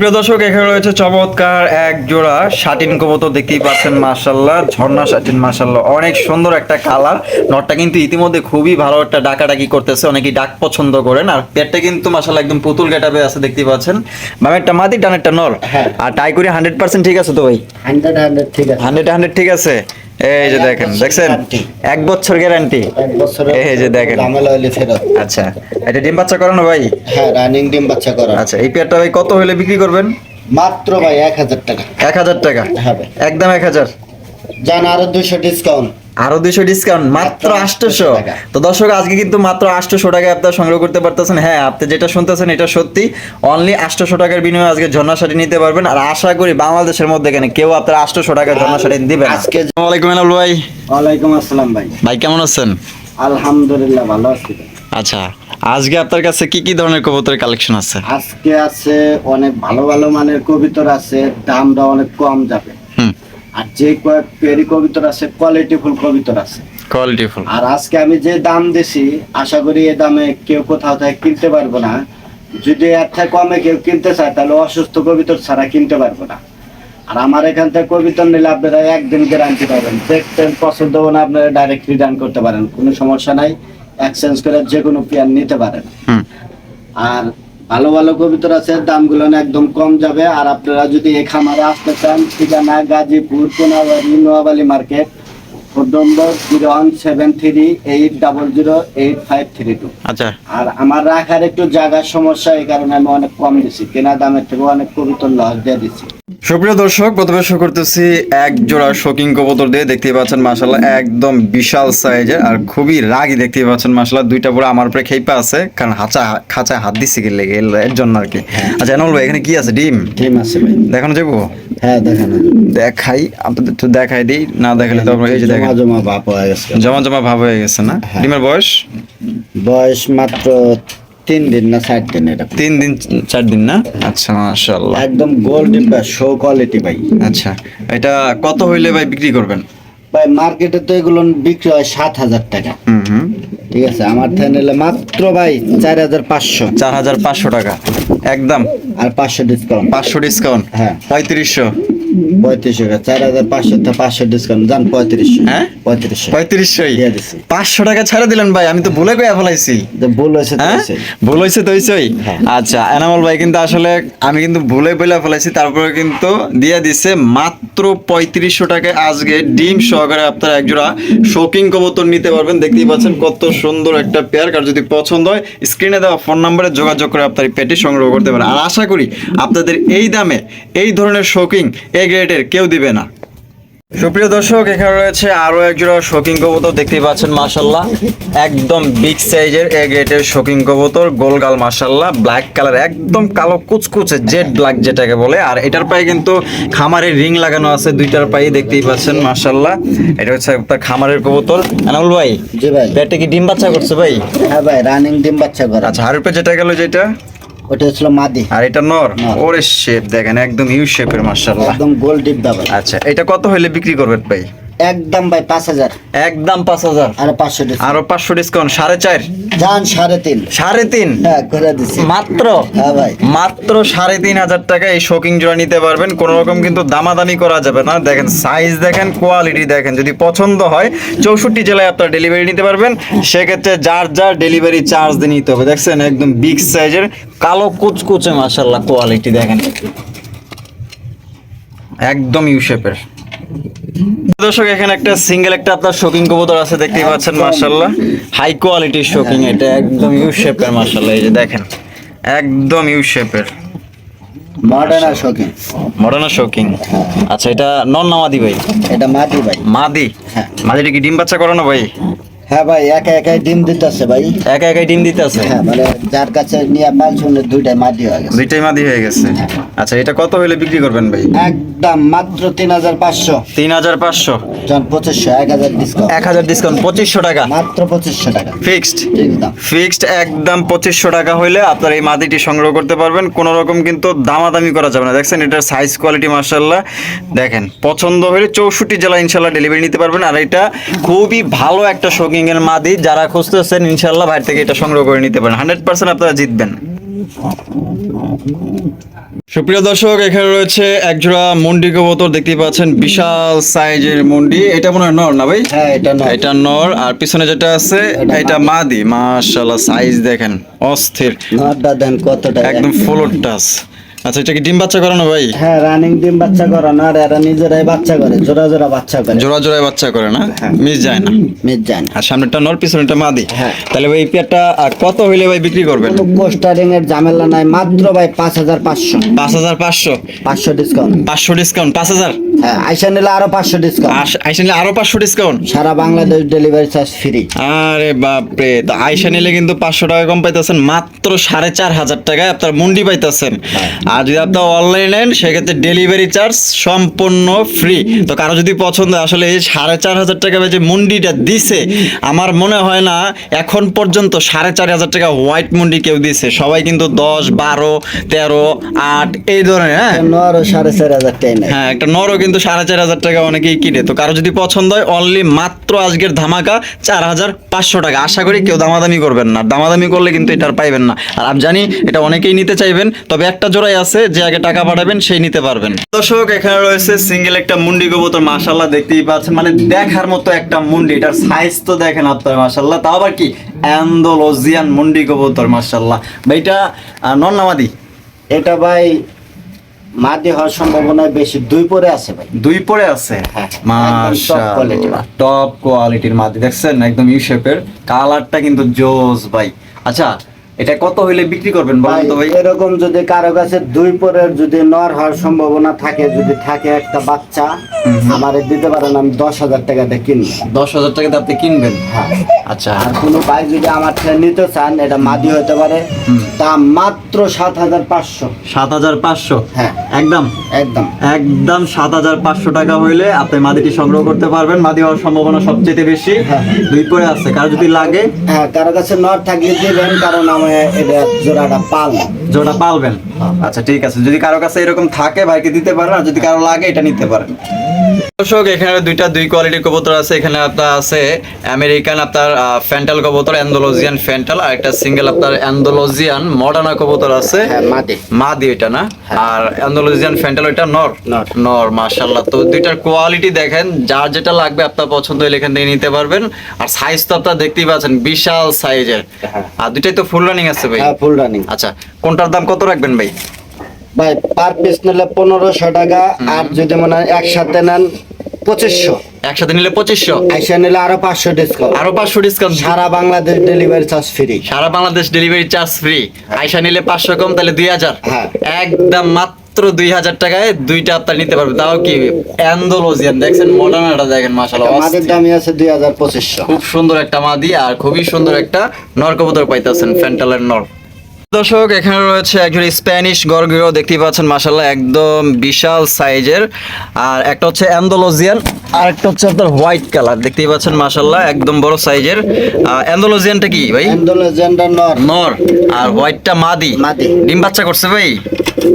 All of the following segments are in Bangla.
প্রিয় দর্শক এখানে রয়েছে চমৎকার এক জোড়া শাটিন কবুতর দেখতেই পাচ্ছেন মাশাল্লাহ ঝর্ণা শাটিন মাশাল্লাহ অনেক সুন্দর একটা কালার নটটা কিন্তু ইতিমধ্যে খুবই ভালো একটা ডাকাডাকি করতেছে অনেকেই ডাক পছন্দ করেন। আর পেটটা কিন্তু মাশাল্লাহ একদম পুতুল গেটাবে আছে দেখতেই পাচ্ছেন। বামেরটা মাদি ডানেরটা নর। হ্যাঁ। আর টাই করে হান্ড্রেড পার্সেন্ট ঠিক আছে তো ভাই? হান্ড্রেড হান্ড্রেড ঠিক আছে। হান্ড্রেড হান্ড্রেড ঠিক আছে? এই যে দেখেন দেখছেন? এক বছর গ্যারান্টি এই যে দেখেন। আচ্ছা এটা ডিম বাচ্চা করানো ভাই? হ্যাঁ রানিং ডিম বাচ্চা করা আচ্ছা এই পেয়ারটা ভাই কত হলে বিক্রি করবেন? মাত্র ভাই এক হাজার টাকা। এক হাজার টাকা? হ্যাঁ একদম এক হাজার? যান আরও দুশো ডিসকাউন্ট আরও দুইশো ডিসকাউন্ট মাত্র মাত্র আটশোশো। 800 টাকা। তো দর্শক আজকে কিন্তু মাত্র আটশোশো টাকায় আপনারা সংগ্রহ করতে পারতেছেন। হ্যাঁ আপনি যেটা শুনতেছেন এটা সত্যি। অনলি আটশোশো টাকার বিনিময়ে আজকে ঝর্ণা শাড়ি নিতে পারবেন। আর আশা করি বাংলাদেশের মধ্যে এখানে কেউ আপনার আটশোশো টাকার ঝর্ণা শাড়ি দিবেন আজকে- আসসালামু আলাইকুম ভাই। ওয়ালাইকুম আসসালাম ভাই। ভাই কেমন আছেন? আলহামদুলিল্লাহ ভালো আছি আচ্ছা আজকে আপনার কাছে কি কি ধরনের কবুতরের কালেকশন আছে? আজকে আছে অনেক ভালো ভালো মানের কবিতর আছে। দামটা অনেক কম যাবে। আর যে পেরি কবিতর আছে কোয়ালিটিফুল কবিতর আছে। Quality full. আর আজকে আমি যে দাম দিছি আশা করি এই দামে কেউ কোথাও থেকে কিনতে পারব না। যদি এর থেকে কমে কেউ কিনতে চায় তাহলে অসুস্থ কবিতর ছাড়া কিনতে পারব না। আর আমার এখান থেকে কবিতর নিলে আপনারা একদিন গ্যারান্টি পাবেন। দেখতেন পছন্দ হবে না আপনারা ডাইরেক্ট রিটার্ন করতে পারেন। কোনো সমস্যা নাই এক্সচেঞ্জ করে যে কোনো পেয়ার নিতে পারেন। আর ভালো ভালো কবিতর আছে, দামগুলো একদম কম যাবে। আর আপনারা যদি এই খামারে আসতে চান, ঠিকানা গাজীপুর, কোনাবাড়ি, নোয়াবালি মার্কেট নম্বর zero one seven three eight double zero eight five three two আচ্ছা। আর আমার রাখার একটু জায়গার সমস্যা এই কারণে আমি অনেক কম দিছি কেনা দামের থেকে অনেক কবিতর লস দিয়ে দিচ্ছি সুপ্রিয় দর্শক প্রথমে করতেছি এক জোড়া শোকিং কবুতর দিয়ে দেখতেই পাচ্ছেন মাসাল্লাহ একদম বিশাল সাইজের আর খুবই রাগই দেখতে পাচ্ছেন মাসাল্লাহ দুইটা পুরো আমার উপরে খেইপা আছে কারণ হাঁচা খাঁচা হাত দিচ্ছে গেলে এর জন্য আর কি। আচ্ছা এনল ভাই এখানে কি আছে? ডিম? ঠিক আছে ভাই। দেখানো যাব হ্যাঁ দেখেন দেখাই আপনাদের তো দেখাই দিই না দেখালে তো আমরা এই যে দেখেন জমা জমা বাপ হয়ে গেছে। জমা জমা ভাব হয়ে গেছে না? হ্যাঁ। ডিমের বয়স? বয়স মাত্র তিন দিন না চার দিন এটা। তিন দিন চার দিন না? আচ্ছা মাশাল্লাহ একদম গোল্ড ডিব্বা শো কোয়ালিটি ভাই। আচ্ছা এটা কত হইলে ভাই বিক্রি করবেন? ভাই মার্কেটে তো এগুলো বিক্রি হয় সাত হাজার টাকা। ঠিক আছে আমার থেকে নিলে মাত্র ভাই চার হাজার পাঁচশো। চার হাজার পাঁচশো টাকা একদম। আর পাঁচশো ডিসকাউন্ট পাঁচশো ডিসকাউন্ট হ্যাঁ। পঁয়ত্রিশশো। পঁয়ত্রিশশো চার হাজার পাঁচশো পাঁচশো ডিসকাউন্ট যান পঁয়ত্রিশশো হ্যাঁ? পঁয়ত্রিশশো পঁয়ত্রিশশোই। পাঁচশো টাকা ছাড়া দিলেন ভাই আমি তো ভুলে কয়ে ফেলাইছি ভুল হয়েছে হ্যাঁ হয়েছে। ভুল হয়েছে তো হয়েছেই হ্যাঁ। আচ্ছা এনামল ভাই কিন্তু আসলে আমি কিন্তু ভুলে বলে ফেলাইছি তারপরে কিন্তু দিয়ে দিছে মাত্র পঁয়ত্রিশশো টাকায় আজকে ডিম সহকারে আপনারা একজোড়া শোকিং কবুতর নিতে পারবেন দেখতেই পাচ্ছেন কত সুন্দর একটা পেয়ার কার যদি পছন্দ হয় স্ক্রিনে দেওয়া ফোন নাম্বারে যোগাযোগ করে আপনার পেটি সংগ্রহ করতে পারেন আর আশা করি আপনাদের এই দামে এই ধরনের শোকিং এ গ্রেডের কেউ দিবে না। সুপ্রিয় দর্শক এখানে রয়েছে আরও একজোড়া শোকিং কবুতর দেখতেই পাচ্ছেন মাশাল্লাহ একদম বিগ সাইজের এ গ্রেডের শোকিং কবুতর গোলগাল মাশাল্লাহ ব্ল্যাক কালার একদম কালো কুচকুচে জেড ব্ল্যাক যেটাকে বলে। আর এটার পায়ে কিন্তু খামারের রিং লাগানো আছে দুইটার পায়ে দেখতেই পাচ্ছেন মাশাল্লাহ এটা হচ্ছে আপনার খামারের কবুতর। আনাউল ভাই জি ভাই। পেটে কি ডিম বাচ্চা করছে ভাই? হ্যাঁ ভাই রানিং ডিম বাচ্চা করা। আচ্ছা হারুপে যেটা গেল যেটা? ওটা ছিল মাদি। আর এটা নর। ওরে শেপ দেখেন একদম ইউ শেপের মাশাআল্লাহ। একদম গোল ডিপ দাবা আচ্ছা এটা কত হইলে বিক্রি করবেন ভাই? একদম ভাই পাঁচ হাজার। একদম পাঁচ হাজার। আর পাঁচশো আরও পাঁচশো ডিসকাউন্ট সাড়ে চার। যান সাড়ে তিন। সাড়ে তিন? হ্যাঁ মাত্র? হ্যাঁ ভাই। মাত্র সাড়ে তিন হাজার টাকা এই শোকিং জোড়া নিতে পারবেন। কোনো রকম কিন্তু দামাদামি করা যাবে না। দেখেন সাইজ দেখেন কোয়ালিটি দেখেন। যদি পছন্দ হয় চৌষট্টি জেলায় আপনারা ডেলিভারি নিতে পারবেন। সেক্ষেত্রে যার যার ডেলিভারি চার্জ দিয়ে নিতে হবে। দেখছেন একদম বিগ সাইজের কালো কুচকুচে মাসাল্লাহ কোয়ালিটি দেখেন। একদম ইউ শেপের দর্শক এখানে একটা সিঙ্গেল একটা আপনার শোকিং কবুতর আছে দেখতেই পাচ্ছেন মার্শাল্লাহ হাই কোয়ালিটির শোকিং এটা একদম ইউ শেপের মার্শাল্লাহ এই যে দেখেন একদম ইউ শেপের মডার্ন শোকিং আচ্ছা এটা নন নামাদি ভাই? এটা মাদি ভাই। মাদি? হ্যাঁ। মাদিটা কি ডিম বাচ্চা করানো ভাই? হ্যাঁ ভাই একা একাই ডিম দিতেছে ভাই। একা একাই ডিম দিতে আছে হ্যাঁ মানে যার কাছে নিয়ে পাঁচ শুনে দুইটাই মাদি হয়ে গেছে। দুইটাই মাদি হয়ে গেছে। আচ্ছা এটা কত হইলে বিক্রি করবেন ভাই? একদম মাত্র তিন হাজার পাঁচশো। তিন হাজার পাঁচশো। জন পঁচিশশো এক হাজার ডিসকাউন্ট এক হাজার ডিসকাউন্ট পঁচিশশো টাকা? মাত্র পঁচিশশো টাকা। ফিক্সড একদম। ফিক্সড একদম পঁচিশশো টাকা হইলে আপনার এই মাদিটি সংগ্রহ করতে পারবেন। কোনো রকম কিন্তু দামাদামি করা যাবে না। দেখছেন এটার সাইজ কোয়ালিটি মার্শাল্লাহ দেখেন পছন্দ হলে চৌষট্টি জেলা ইনশাল্লাহ ডেলিভারি নিতে পারবেন। আর এটা খুবই ভালো একটা শোকিং এর মাদি যারা খুঁজতেছেন ইনশাল্লাহ বাইরে থেকে এটা সংগ্রহ করে নিতে পারেন। হান্ড্রেড পার্সেন্ট আপনারা জিতবেন। সুপ্রিয় দর্শক এখানে রয়েছে একজোড়া মুন্ডি কবুতর দেখতে পাচ্ছেন বিশাল সাইজের মুন্ডি। এটা মনে হয় নর না ভাই? হ্যাঁ এটা নর। আর পিছনে যেটা আছে এটা মাদি। মাশাআল্লাহ সাইজ দেখেন অস্থির। দেন কতটা একদম ফুলর টাচ আচ্ছা এটা কি ডিম বাচ্চা করানো ভাই? হ্যাঁ রানিং ডিম বাচ্চা করানো আর এরা নিজেরাই বাচ্চা করে জোড়া জোড়া বাচ্চা করে। জোড়া জোড়ায় বাচ্চা করে না? মিস যায় না। মিস যায় না। আর সামনেরটা নর মাদি। হ্যাঁ। তাহলে ভাই এই পেয়ারটা কত হইলে ভাই বিক্রি করবেন? কোস্টারিং এর ঝামেলা নাই মাত্র ভাই পাঁচ হাজার পাঁচশো। পাঁচ হাজার পাঁচশো? পাঁচশো ডিসকাউন্ট পাঁচশো ডিসকাউন্ট পাঁচ হাজার? হ্যাঁ আইসা নিলে আরও পাঁচশো ডিসকাউন্ট আইসা নিলে আরও পাঁচশো ডিসকাউন্ট সারা বাংলাদেশ ডেলিভারি চার্জ ফ্রি আরে বাপরে তো আইসা নিলে কিন্তু পাঁচশো টাকা কম পাইতেছেন মাত্র সাড়ে চার হাজার টাকায় আপনার মুন্ডি পাইতেছেন। আর যদি আপনার অনলাইন নেন সেক্ষেত্রে ডেলিভারি চার্জ সম্পূর্ণ ফ্রি তো কারও যদি পছন্দ আসলে এই সাড়ে চার হাজার টাকা যে মুন্ডিটা দিছে আমার মনে হয় না এখন পর্যন্ত সাড়ে চার হাজার টাকা হোয়াইট মুন্ডি কেউ দিছে। সবাই কিন্তু দশ বারো তেরো আট এই ধরনের হ্যাঁ? আরও সাড়ে চার হাজার টাকা হ্যাঁ একটা নরও কিন্তু সাড়ে চার হাজার টাকা অনেকেই কিনে। তো কারও যদি পছন্দ হয় অনলি মাত্র আজকের ধামাকা চার হাজার পাঁচশো টাকা। আশা করি কেউ দামাদামি করবেন না। দামাদামি করলে কিন্তু এটা আর পাইবেন না। আর আমি জানি এটা অনেকেই নিতে চাইবেন তবে একটা জোড়াই আছে যে আগে টাকা পাঠাবেন সেই নিতে পারবেন। দর্শক এখানে রয়েছে সিঙ্গেল একটা মুন্ডি কবুতর মাশাল্লাহ দেখতেই পাচ্ছেন। মানে দেখার মতো একটা মুন্ডি এটার সাইজ তো দেখেন আপনার মাশাল্লাহ তাও আবার কি? অ্যান্ডোলজিয়ান মুন্ডি কবুতর মাশাল্লাহ ভাইটা নন নামাদি এটা ভাই মাদি হওয়ার সম্ভাবনা বেশি। দুই পরে আছে ভাই। দুই পরে আছে? হ্যাঁ, একদম top quality। মাশাআল্লাহ টপ কোয়ালিটির মাদি দেখছেন? একদম ইউ শেপের কালারটা কিন্তু জোস ভাই। আচ্ছা এটা কত হইলে বিক্রি করবেন বলুন তো ভাই? এরকম যদি কারও কাছে দুই পরের যদি নর হওয়ার সম্ভাবনা থাকে যদি থাকে একটা বাচ্চা আমারে দিতে পারেন আমি দশ হাজার টাকাতে কিনবো। দশ হাজার টাকাতে আপনি কিনবেন? হ্যাঁ। আচ্ছা। আর কোনো ভাই যদি আমার থেকে নিতে চান এটা মাদি হতে পারে দাম মাত্র সাত হাজার পাঁচশো। সাত হাজার পাঁচশো? হ্যাঁ। একদম? একদম। একদম সাত হাজার পাঁচশো টাকা হইলে আপনি মাদিটি সংগ্রহ করতে পারবেন। মাদি হওয়ার সম্ভাবনা সবচেয়ে বেশি। হ্যাঁ। দুই পরে আছে। কার যদি লাগে? হ্যাঁ কারও কাছে নর থাকলে দিবেন কারণ আমি এটা জোড়াটা পাল জোড়া পালবেন? আচ্ছা ঠিক আছে। যদি কারও কাছে এরকম থাকে ভাইকে দিতে পারেন আর যদি কারও লাগে এটা নিতে পারেন। দর্শক এখানে দুইটা দুই কোয়ালিটির কবুতর আছে। এখানে আপনার আছে আমেরিকান আপনার ফ্যান্টাল কবুতর অ্যান্ডোলজিয়ান ফ্যান্টাল আর একটা সিঙ্গেল আপনার অ্যান্ডোলজিয়ান মডার্না কবুতর আছে। হ্যাঁ মাদি। মাদি এটা না? আর অ্যান্ডোলজিয়ান ফ্যান্টাল ওইটা নর। নর। নর তো দুইটার কোয়ালিটি দেখেন যার যেটা লাগবে আপনার পছন্দ হলে এখান থেকে নিতে পারবেন। আর সাইজ তো আপনারা দেখতেই পাচ্ছেন বিশাল সাইজের হ্যাঁ। আর দুইটাই তো ফুল রানিং আছে ভাই? হ্যাঁ ফুল রানিং আচ্ছা কোনটার দাম কত রাখবেন ভাই? ভাই পার পিস নিলে পনেরোশো টাকা। আর যদি মনে হয় একসাথে নেন পঁচিশশো। একসাথে নিলে পঁচিশশো? আইসা নিলে আরও পাঁচশো ডিসকাউন্ট আরও পাঁচশো ডিসকাউন্ট সারা বাংলাদেশ ডেলিভারি চার্জ ফ্রি সারা বাংলাদেশ ডেলিভারি চার্জ ফ্রি আয়সা নিলে পাঁচশো কম তাহলে দুই হাজার। হ্যাঁ। একদম মাত্র দুই হাজার টাকায় দুইটা আপনার নিতে পারবে। তাও কি অ্যান্ডোলজিয়ান? দেখছেন মডার্নটা দেখেন মাসাল্লাহ আমাদের দামই আছে দুই হাজার পঁচিশশো। খুব সুন্দর একটা মাদি আর খুবই সুন্দর একটা নর কবুতর পাইতেছেন ফ্যান্টালের নর। দর্শক এখানে রয়েছে একজন স্প্যানিশ গরগিরো দেখতে পাচ্ছেন মাসাল্লাহ একদম বিশাল সাইজের। আর একটা হচ্ছে অ্যান্ডোলজিয়ান আর একটা হচ্ছে আপনার হোয়াইট কালার দেখতে পাচ্ছেন মাসাল্লাহ একদম বড় সাইজের। অ্যান্ডোলজিয়ানটা কি ভাই? অ্যান্ডোলোজিয়ানটা নর। নর। আর হোয়াইটটা মাদি। মাদি। ডিম বাচ্চা করছে ভাই?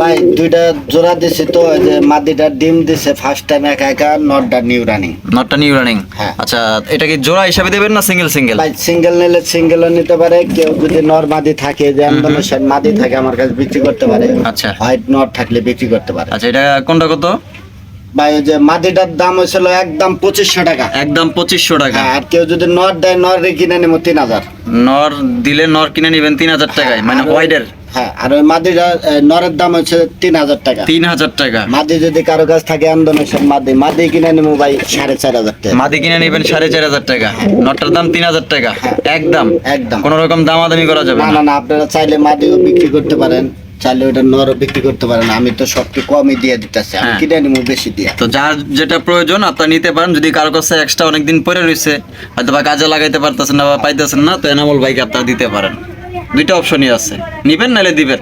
ভাই দুইটা জোড়া দিছে তো যে মাদিটা ডিম দিছে ফার্স্ট টাইম একা একা নটটা নিউ রানিং নটটা নিউ রানিং হ্যাঁ। আচ্ছা এটা কি জোড়া হিসাবে দেবেন না সিঙ্গেল সিঙ্গেল ভাই সিঙ্গেল নিলে সিঙ্গেলও নিতে পারে কেউ যদি নর মাদি থাকে যে আন্দোলন মাদি থাকে আমার কাছে বিক্রি করতে পারে। আচ্ছা। হোয়াইট নর থাকলে বিক্রি করতে পারে। আচ্ছা এটা কোনটা কত? ভাই ওই যে মাদিটার দাম হয়েছিল একদম পঁচিশশো টাকা। একদম পঁচিশশো টাকা। হ্যাঁ আর কেউ যদি নর দেয় নর কিনে নেব তিন হাজার। নর দিলে নর কিনে নেবেন তিন হাজার টাকায় মানে হোয়াইটের হ্যাঁ আর ওই মাদিটা এ, নরের দাম হচ্ছে তিন হাজার টাকা। তিন হাজার টাকা। মাদি যদি কারও কাছ থাকে আন্দোলন মাদি মাদি কিনে নেব ভাই সাড়ে চার হাজার টাকা। মাদি কিনে নেবেন সাড়ে চার হাজার টাকা। নটটার দাম তিন হাজার টাকা একদম। একদম। কোন রকম দামাদামি করা যাবে না না। আপনারা চাইলে মাদিও বিক্রি করতে পারেন চাইলে ওটা নরও বিক্রি করতে পারেন আমি তো সবকে কমই দিয়ে দিতেছি আমি হ্যাঁ। কিনে নিবো বেশি দিয়ে। তো যার যেটা প্রয়োজন আপনার নিতে পারেন যদি কারও কাছে এক্সট্রা অনেকদিন পরে রয়েছে হয়তো বা কাজে লাগাইতে পারতেছেন না বা পাইতেছেন না তো এনামল বাইক আপনারা দিতে পারেন। দুইটা অপশনই আছে। নিবেন নাহলে দিবেন।